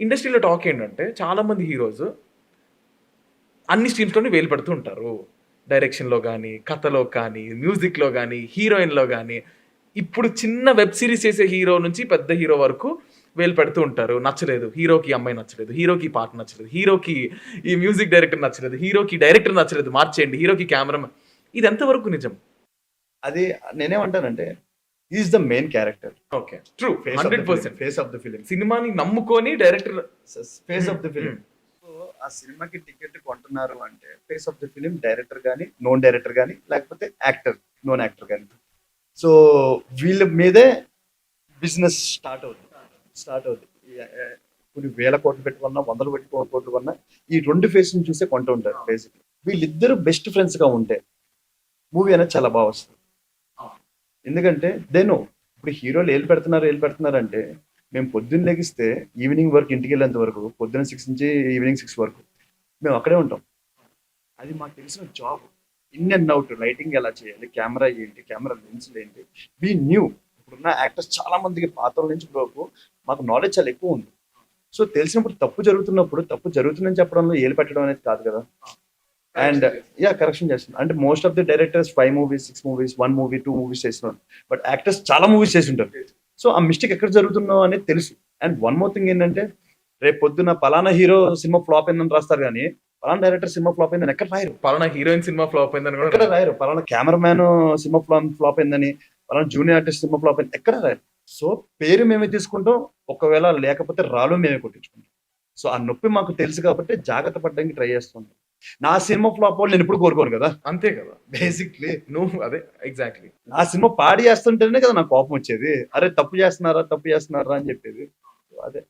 ఇండస్ట్రీలో టాక్ ఏంటంటే చాలామంది హీరోస్ అన్ని స్ట్రీమ్స్లోనే వేలు పెడుతూ ఉంటారు. డైరెక్షన్లో కానీ కథలో కానీ మ్యూజిక్లో కానీ హీరోయిన్లో కానీ. ఇప్పుడు చిన్న వెబ్ సిరీస్ చేసే హీరో నుంచి పెద్ద హీరో వరకు వేలు పెడుతూ ఉంటారు. నచ్చలేదు. హీరోకి అమ్మాయి నచ్చలేదు. హీరోకి పాట నచ్చలేదు. హీరోకి ఈ మ్యూజిక్ డైరెక్టర్ నచ్చలేదు. హీరోకి డైరెక్టర్ నచ్చలేదు. మార్చేయండి. హీరోకి కెమెరా ఇది ఎంతవరకు నిజం? అది నేనేమంటానంటే is the main character. Okay. True hundred percent. Face of the film సినిమాని నమ్ముకొని director face of the film so ఆ సినిమాకి టికెట్ కొంటున్నారు అంటే face of the film director కానీ నోన్ డైరెక్టర్ కానీ లేకపోతే యాక్టర్ నోన్ యాక్టర్ కానీ సో వీళ్ళ మీదే బిజినెస్ స్టార్ట్ అవుతుంది స్టార్ట్ అవుతుంది కొన్ని వేల కోట్లు పెట్టుకున్నా వందలు పెట్టి కోట్లు కొన్నా ఈ రెండు ఫేస్ని చూసే కొంటూ ఉంటారు బేసిక్లీ వీళ్ళిద్దరు బెస్ట్ ఫ్రెండ్స్గా ఉంటే మూవీ అనేది చాలా బాగా వస్తుంది. ఎందుకంటే దేనో ఇప్పుడు హీరోలు ఏళ్ళు పెడుతున్నారు ఏలు పెడుతున్నారు అంటే మేము పొద్దున్న లెగిస్తే ఈవినింగ్ వరకు ఇంటికి వెళ్ళేంత వరకు పొద్దున్న సిక్స్ నుంచి ఈవినింగ్ సిక్స్ వరకు మేము అక్కడే ఉంటాం. అది మాకు తెలిసిన job in and out lighting ఎలా చేయాలి కెమెరా ఏంటి కెమెరా లెన్స్లు ఏంటి. వి న్యూ ఇప్పుడున్న యాక్టర్స్ చాలా మందికి పాత్రల నుంచి వరకు మాకు నాలెడ్జ్ చాలా ఎక్కువ ఉంది. సో తెలిసినప్పుడు తప్పు జరుగుతున్నప్పుడు తప్పు జరుగుతుందని చెప్పడంలో ఏలు పెట్టడం అనేది కాదు కదా. అండ్ యా కరెక్షన్ చేస్తున్నారు అంటే most of the directors five movies six movies one movie two movies చేస్తున్నారు. బట్ యాక్టర్స్ చాలా మూవీస్ చేసి ఉంటారు సో ఆ మిస్టేక్ ఎక్కడ జరుగుతుందో అనేది తెలుసు. అండ్ వన్ మోర్ థింగ్ ఏంటంటే రేపు పొద్దున పలానా హీరో సినిమా ఫ్లాప్ అయిందని రాస్తారు కానీ పలానా డైరెక్టర్ సినిమా ఫ్లాప్ అయిందని ఎక్కడ రాయరు? పలానా హీరోయిన్ సినిమా ఫ్లాప్ అయిందని ఎక్కడ కూడా రాయరు? పలానా కెమెరామ్యాన్ సినిమా ఫ్లాప్ ఫ్లాప్ అయిందని పలానా జూనియర్ ఆర్టిస్ట్ సినిమా ఫ్లాప్ అయింది ఎక్కడ రాయరు? సో పేరు మేమే తీసుకుంటాం. ఒకవేళ లేకపోతే రాళ్ళు మేమే కొట్టించుకుంటాం. సో ఆ నొప్పి మాకు తెలుసు కాబట్టి జాగ్రత్త పడడానికి ట్రై చేస్తుంటాం నా సినిమా ఫ్లాప్ వాళ్ళు నేను ఇప్పుడు కోరుకోను కదా. అంతే కదా. బేసిక్లీ నువ్వు అదే ఎగ్జాక్ట్లీ నా సినిమా పాడి చేస్తుంటేనే కదా నాకు కోపం వచ్చేది. అరే తప్పు చేస్తున్నారా తప్పు చేస్తున్నారా అని చెప్పేది. అదే.